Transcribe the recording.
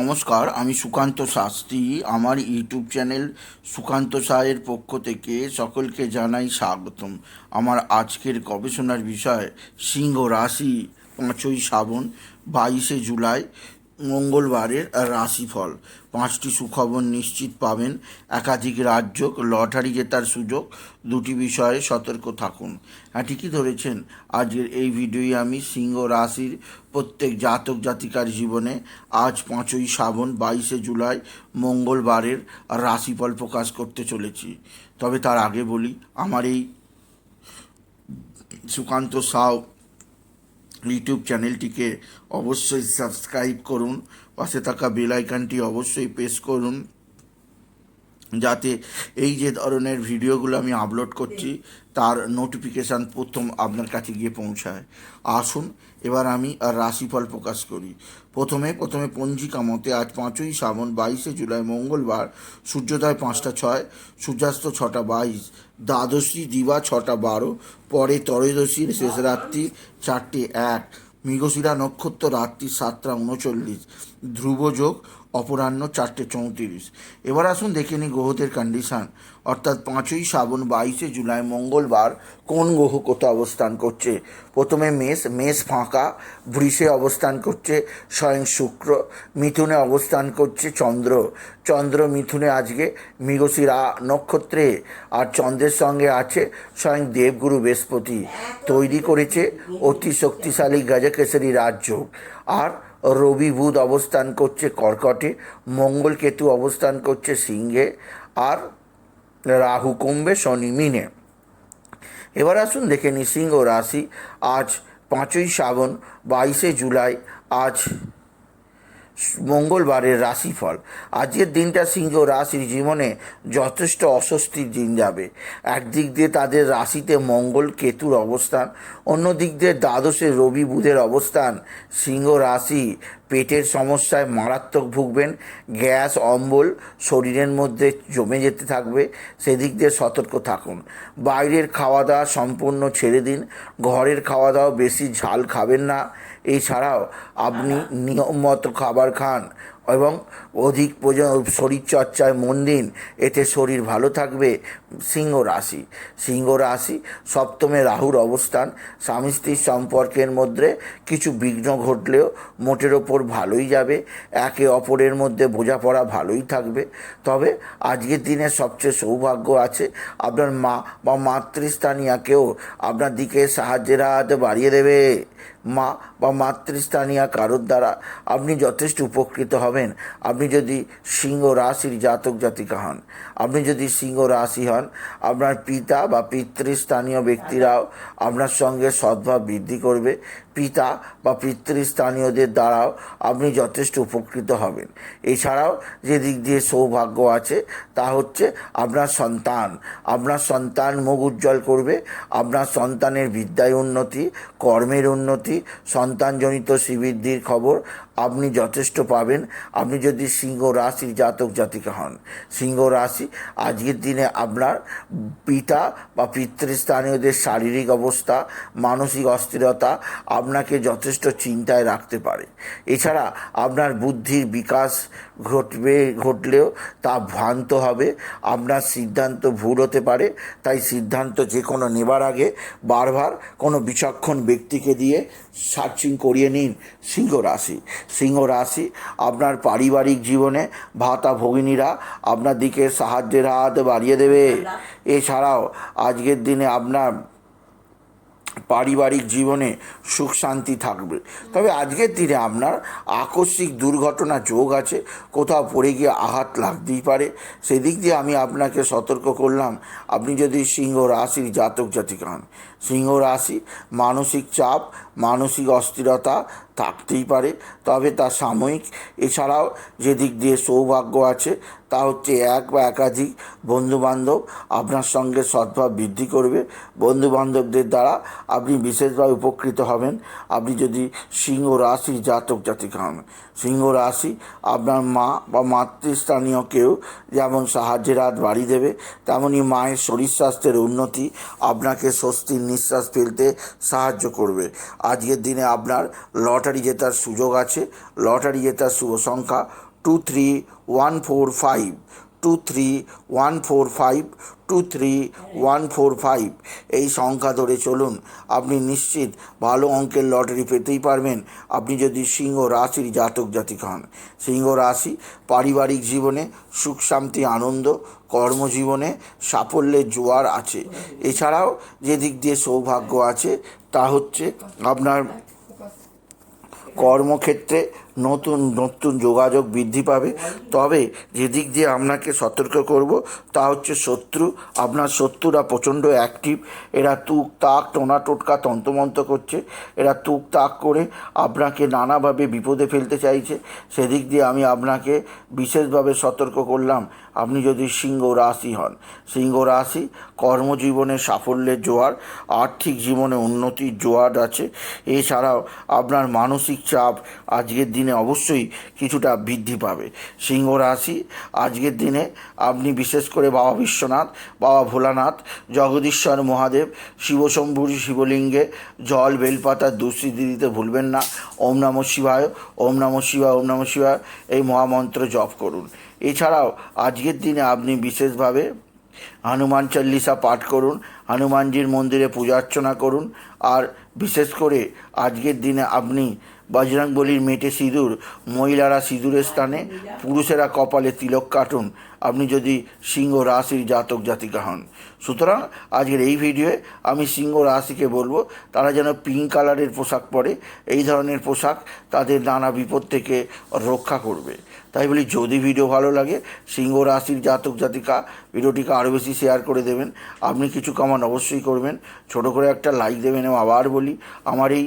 নমস্কার, আমি সুকান্ত শাস্ত্রী। আমার ইউটিউব চ্যানেল সুকান্ত সাহের পক্ষ থেকে সকলকে জানাই স্বাগতম। আমার আজকের গবেষণার বিষয়, সিংহ রাশি পাঁচই শ্রাবণ, বাইশে জুলাই। মঙ্গলবারের রাশিফল। পাঁচটি সুখবর নিশ্চিত পাবেন। একাধিক রাজ্য লটারি জেতার সুযোগ, দুটি বিষয়ে সতর্ক থাকুন। হ্যাঁ ঠিকই ধরেছেন। আজকের এই ভিডিওয়ে আমি সিংহ রাশির প্রত্যেক জাতক জাতিকার জীবনে আজ পাঁচই শ্রাবণ, বাইশে জুলাই মঙ্গলবারের রাশিফল প্রকাশ করতে চলেছি। তবে তার আগে বলি, আমার এই সুকান্ত সাউ ইউটিউব চ্যানেলটিকে অবশ্যই সাবস্ক্রাইব করুন। পাশে থাকা বেল আইকনটি অবশ্যই প্রেস করুন। যাতে এই যে ধরনের ভিডিওগুলো আমি আপলোড করছি, তার নোটিফিকেশান প্রথম আপনার কাছে গিয়ে পৌঁছায়। আসুন, এবার আমি আর রাশিফল প্রকাশ করি। প্রথমে প্রথমে পঞ্জিকা মতে আজ পাঁচই শ্রাবণ, বাইশে জুলাই, মঙ্গলবার, সূর্যোদয় পাঁচটা ছয়, সূর্যাস্ত ছটা বাইশ, দ্বাদশী দিবা ছটা বারো, পরে ত্রয়োদশীর শেষ রাত্রি চারটে এক মৃগশিরা নক্ষত্র রাত্রি সাতটা উনচল্লিশ ধ্রুবযোগ অপরাহ্ন চারটে চৌত্রিশ। এবার আসুন দেখে নিই গ্রহদের কন্ডিশান অর্থাৎ পাঁচই শ্রাবণ, বাইশে জুলাই, মঙ্গলবার কোন গ্রহ কোথাও অবস্থান করছে? প্রথমে মেষ মেষ ফাঁকা, বৃষে অবস্থান করছে, স্বয়ং শুক্র, মিথুনে অবস্থান করছে চন্দ্র। চন্দ্র মিথুনে আজকে মৃগশিরা নক্ষত্রে, আর চন্দ্রের সঙ্গে আছে স্বয়ং দেবগুরু বৃহস্পতি। তৈরি করেছে অতি শক্তিশালী গজকেশরী রাজযোগ। আর রবি বুধ অবস্থান করছে কর্কটে, মঙ্গল কেতু অবস্থান করছে সিংহে, আর রাহু কুম্ভে শনি মিনে। এবার আসুন দেখে নিই সিংহ রাশি। আজ পাঁচই শ্রাবণ, বাইশে জুলাই, আজ মঙ্গলবারের রাশিফল। আজকের দিনটা সিংহ রাশির জীবনে যথেষ্ট অস্বস্তির দিন যাবে। একদিক দিয়ে তাদের রাশিতে মঙ্গল কেতুর অবস্থান অন্য দিক দিয়ে দ্বাদশে রবি বুধের অবস্থান। সিংহ রাশি পেটের সমস্যায় মারাত্মক ভুগবেন, গ্যাস, অম্বল, শরীরের মধ্যে জমে যেতে থাকবে, সেদিক দিয়ে সতর্ক থাকুন। বাইরের খাওয়া দাওয়া সম্পূর্ণ ছেড়ে দিন, ঘরের খাওয়া দাওয়া বেশি ঝাল খাবেন না এছাড়াও আপনি নিয়ম মতো খাবার খান এবং অধিক শরীরচর্চায় মন দিন, এতে শরীর ভালো থাকবে সিংহ রাশি। সিংহ রাশি, সপ্তমে রাহুর অবস্থান। স্বামী স্ত্রীর সম্পর্কের মধ্যে কিছু বিঘ্ন ঘটলেও মোটের ওপর ভালোই যাবে। একে অপরের মধ্যে বোঝাপড়া ভালোই থাকবে। তবে আজকের দিনে সবচেয়ে সৌভাগ্য আছে আপনার মা বা মাতৃস্থানীয় কেউ আপনার দিকে সাহায্যের হাত বাড়িয়ে দেবে। মা বা মাতৃস্থানীয় কারোর দ্বারা আপনি যথেষ্ট উপকৃত হবেন। আপনি যদি সিংহ রাশির জাতক জাতিকা হন, আপনি যদি সিংহ রাশি হন আপনার পিতা বা পিতৃস্থানীয় ব্যক্তিরাও আপনার সঙ্গে সদ্ভাব বৃদ্ধি করবে। পিতা বা পিতৃস্থানীয়দের দ্বারাও আপনি যথেষ্ট উপকৃত হবেন। এছাড়াও যে দিক দিয়ে সৌভাগ্য আছে, তা হচ্ছে আপনার সন্তান। আপনার সন্তান মুখ উজ্জ্বল করবে, আপনার সন্তানের বিদ্যায় উন্নতি, কর্মের উন্নতি, সন্তানজনিত শ্রীবৃদ্ধির খবর আপনি যথেষ্ট পাবেন। আপনি যদি সিংহ রাশির জাতক জাতিকা হন, সিংহ রাশি আজকের দিনে আপনার পিতা বা পিতৃস্থানীয়দের শারীরিক অবস্থা, মানসিক অস্থিরতা আপনাকে যথেষ্ট চিন্তায় রাখতে পারে। এছাড়া আপনার বুদ্ধির বিকাশ ঘটবে ঘটলেও তা ভ্রান্ত হবে। আপনার সিদ্ধান্ত ভুল হতে পারে তাই সিদ্ধান্ত যে কোনো নেবার আগে বারবার কোনো বিচক্ষণ ব্যক্তিকে দিয়ে সার্চিং করিয়ে নিন সিংহ রাশি। সিংহ রাশি আপনার পারিবারিক জীবনে ভাতা ভগিনীরা আপনার দিকে সাহায্যের হাত বাড়িয়ে দেবে। এছাড়াও আজকের দিনে আপনার পারিবারিক জীবনে সুখ শান্তি থাকবে। তবে আজকের দিনে আপনার আকস্মিক দুর্ঘটনা যোগ আছে, কোথাও পড়ে গিয়ে আঘাত লাগতেই পারে। সেদিক দিয়ে আমি আপনাকে সতর্ক করলাম, আপনি যদি সিংহ রাশির জাতক জাতিকা হন। সিংহ রাশি মানসিক চাপ, মানসিক অস্থিরতা থাকতেই পারে। তবে তা সাময়িক। এছাড়াও যে দিক দিয়ে সৌভাগ্য আছে, তা হচ্ছে এক বা একাধিক বন্ধুবান্ধব আপনার সঙ্গে সদ্ভাব বৃদ্ধি করবে। বন্ধুবান্ধবদের দ্বারা আপনি বিশেষভাবে উপকৃত হবেন। আপনি যদি সিংহ রাশি জাতক জাতিকা হন, সিংহ রাশি আপনার মা বা মাতৃস্থানীয় কেউ যেমন সাহায্যের হাত বাড়িয়ে দেবে তেমনই মায়ের শরীর স্বাস্থ্যের উন্নতি আপনাকে স্বস্তির নিঃশ্বাস ফেলতে সাহায্য করবে। আজকের দিনে আপনার লটারি জেতার সুযোগ আছে লটারি জেতার শুভ সংখ্যা two three one four five two three one four five two three one four five এই সংখ্যা ধরে চলুন, আপনি নিশ্চিত ভালো অঙ্কের লটারি পেতেই পারবেন। আপনি যদি সিংহ রাশির জাতক জাতিক হন, সিংহ রাশি পারিবারিক জীবনে সুখ, শান্তি, আনন্দ, কর্মজীবনে সাফল্যের জোয়ার আছে। এছাড়াও যে দিক দিয়ে সৌভাগ্য আছে, তা হচ্ছে আপনার কর্মক্ষেত্রে নতুন নতুন যোগাযোগ বৃদ্ধি পাবে। তবে যেদিক দিয়ে আপনাকে সতর্ক করব, তা হচ্ছে শত্রু। আপনার শত্রুরা প্রচণ্ড অ্যাক্টিভ এরা তুক তাক, টোনা টোটকা তন্তমন্ত করছে। এরা তুক তাক করে আপনাকে নানাভাবে বিপদে ফেলতে চাইছে। সেদিক দিয়ে আমি আপনাকে বিশেষভাবে সতর্ক করলাম। আপনি যদি সিংহ রাশি হন, সিংহ রাশি কর্মজীবনে সাফল্যের জোয়ার, আর্থিক জীবনে উন্নতির জোয়ার আছে। এছাড়াও আপনার মানসিক চাপ আজকের দিনে অবশ্যই কিছুটা বৃদ্ধি পাবে। সিংহ রাশি, আজকের দিনে আপনি বিশেষ করে বাবা বিশ্বনাথ, বাবা ভোলানাথ, জগদীশ্বর মহাদেব শিবশম্ভুর শিবলিঙ্গে, জল, বেলপাতা দুঃস্থিতি দিতে ভুলবেন না। ওম নম শিবায়, ওম নম শিবায়, ওম নম শিবায়, এই মহামন্ত্র জপ করুন। এছাড়াও আজকের দিনে আপনি বিশেষভাবে হনুমান চল্লিশা পাঠ করুন, হনুমানজির মন্দিরে পূজা অর্চনা করুন, আর বিশেষ করে আজকের দিনে আপনি বজরংবলির মেটে সিঁদুর, মহিলারা সিঁদুরের স্থানে, পুরুষেরা কপালে তিলক কাটুন। আপনি যদি সিংহ রাশির জাতক জাতিকা হন। সুতরাং আজকের এই ভিডিওয়ে আমি সিংহ রাশিকে বলব, তারা যেন পিঙ্ক কালারের পোশাক পরে, এই ধরনের পোশাক তাদের নানা বিপদ থেকে রক্ষা করবে। তাই বলি, যদি ভিডিও ভালো লাগে, সিংহ রাশির জাতক জাতিকা ভিডিওটিকে আরও বেশি শেয়ার করে দেবেন। আপনি কিছু কামান অবশ্যই করবেন। ছোট করে একটা লাইক দেবেন এবং আবার বলি, আমার এই